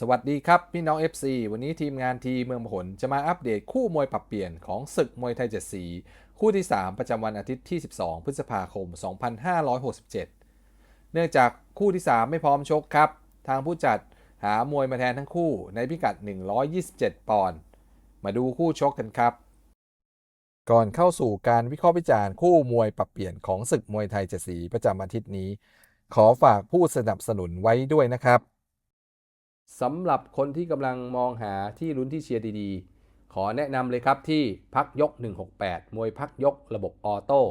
สวัสดีครับ พี่น้อง FC วันนี้ทีมงานทีเมืองผลจะมาอัปเดตคู่มวยปรับเปลี่ยนของศึกมวยไทยเจ็ดสี คู่ที่ 3 ประจำวันอาทิตย์ที่ 12 พฤษภาคม 2567 เนื่องจากคู่ที่ 3 ไม่พร้อมชกครับ ทางผู้จัดหามวยมาแทนทั้งคู่ในพิกัด 127 ปอนด์มาดูคู่ชกกันครับ ก่อนเข้าสู่การวิเคราะห์วิจารณ์คู่มวยปรับเปลี่ยนของศึกมวยไทยเจ็ดสีประจำอาทิตย์นี้ ขอฝากผู้สนับสนุนไว้ด้วยนะครับ สำหรับคนที่กำลังมองหาที่ลุ้นที่เชียร์ดีๆ ขอแนะนำเลยครับที่พักยก 168 มวยพักยกระบบออโต้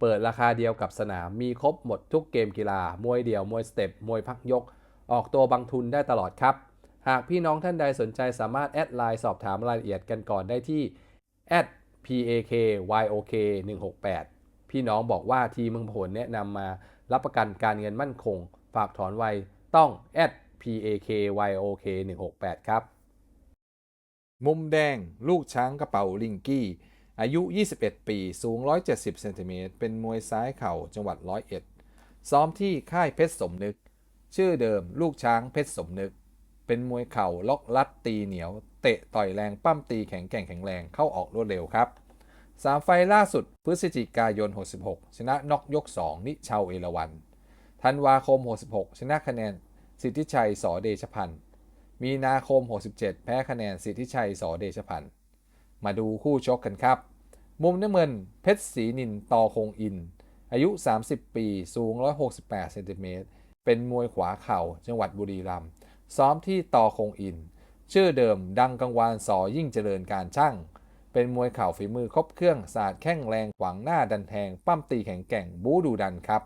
เปิดราคาเดียวกับสนาม มีครบหมดทุกเกมกีฬา มวยเดี่ยว มวยสเต็ป มวยพักยก ออกตัวบางทุนได้ตลอดครับ หากพี่น้องท่านใดสนใจสามารถแอดไลน์สอบถามรายละเอียดกันก่อนได้ที่ @pakyok 168 พี่น้องบอกว่าทีมเมืองผลแนะนำมารับประกันการเงินมั่นคง ฝากถอนไวต้อง PAKYOK PAKYOK 168ครับ มุมแดง ลูกช้างกระเป๋าลิงกี้ อายุ 21 ปี สูง 170เซนติเมตรเป็นมวยซ้ายเข่าจังหวัดร้อยเอ็ดซ้อมที่ค่ายเพชรสมนึก ชื่อเดิมลูกช้างเพชรสมนึก เป็นมวยเข่าล็อกลัดตีเหนียว เตะต่อยแรงปั้มตีแข็งแกร่งแข็งแรงเข้าออกรวดเร็วครับสามไฟล์ล่าสุดพฤศจิกายน 66 ชนะน็อกยก 2 นิชาวเอราวันธันวาคม 66 ชนะคะแนน สิทธิชัยสอเดชพันธ์ มีนาคม 67 แพ้คะแนนสิทธิชัยสอเดชพันธ์ มาดูคู่ชกกันครับ มุมน้ำเงินเพชรศรีนินตอคงอิน อายุ 30 ปี สูง 168 เซนติเมตร เป็นมวยขวาเข่า จังหวัดบุรีรัมย์ ซ้อมที่ตอคงอิน ชื่อเดิมดังกังวานสอยิ่งเจริญการช่างเป็นมวยเข่าฝีมือครบเครื่องศาสตร์แข้งแรงขวางหน้าดันแทง ปั้มตีแข็งแกร่งบู๊ดูดันครับ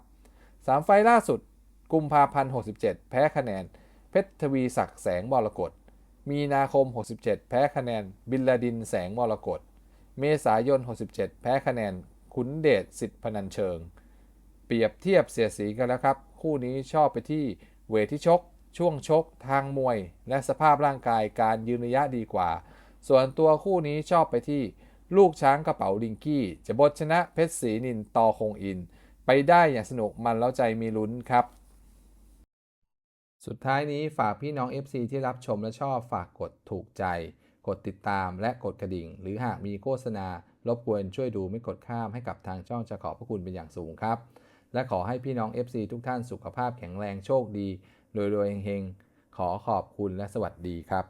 สามไฟล่าสุด กุมภาพันธ์67 แพ้คะแนน เพชรทวีศักดิ์แสงมรกตมีนาคม 67 แพ้คะแนน บินลาดินแสงมรกตเมษายน 67 แพ้คะแนน ขุนเดชสิทธิพนันเชิง เปรียบเทียบเสียสีกันแล้วครับ คู่นี้ชอบไปที่เวทที่ชก ช่วงชก ทางมวย และสภาพร่างกายการยืนระยะดีกว่า ส่วนตัวคู่นี้ชอบไปที่ลูกช้างกระเป๋าลิงกี้ จะบดชนะเพชรศรีนินตอคงอิน ไปได้อย่างสนุกมันแล้วใจมีลุ้นครับ สุดท้ายนี้ฝากพี่น้อง FC ที่รับชมและชอบฝากกดถูกใจ กดติดตามและกดกระดิ่ง หรือหากมีโฆษณารบกวนช่วยดูไม่กดข้ามให้กับทางช่องจะขอบพระคุณเป็นอย่างสูงครับ และขอให้พี่น้อง FC ทุกท่านสุขภาพแข็งแรงโชคดีรวยๆเฮงๆขอขอบคุณและสวัสดีครับ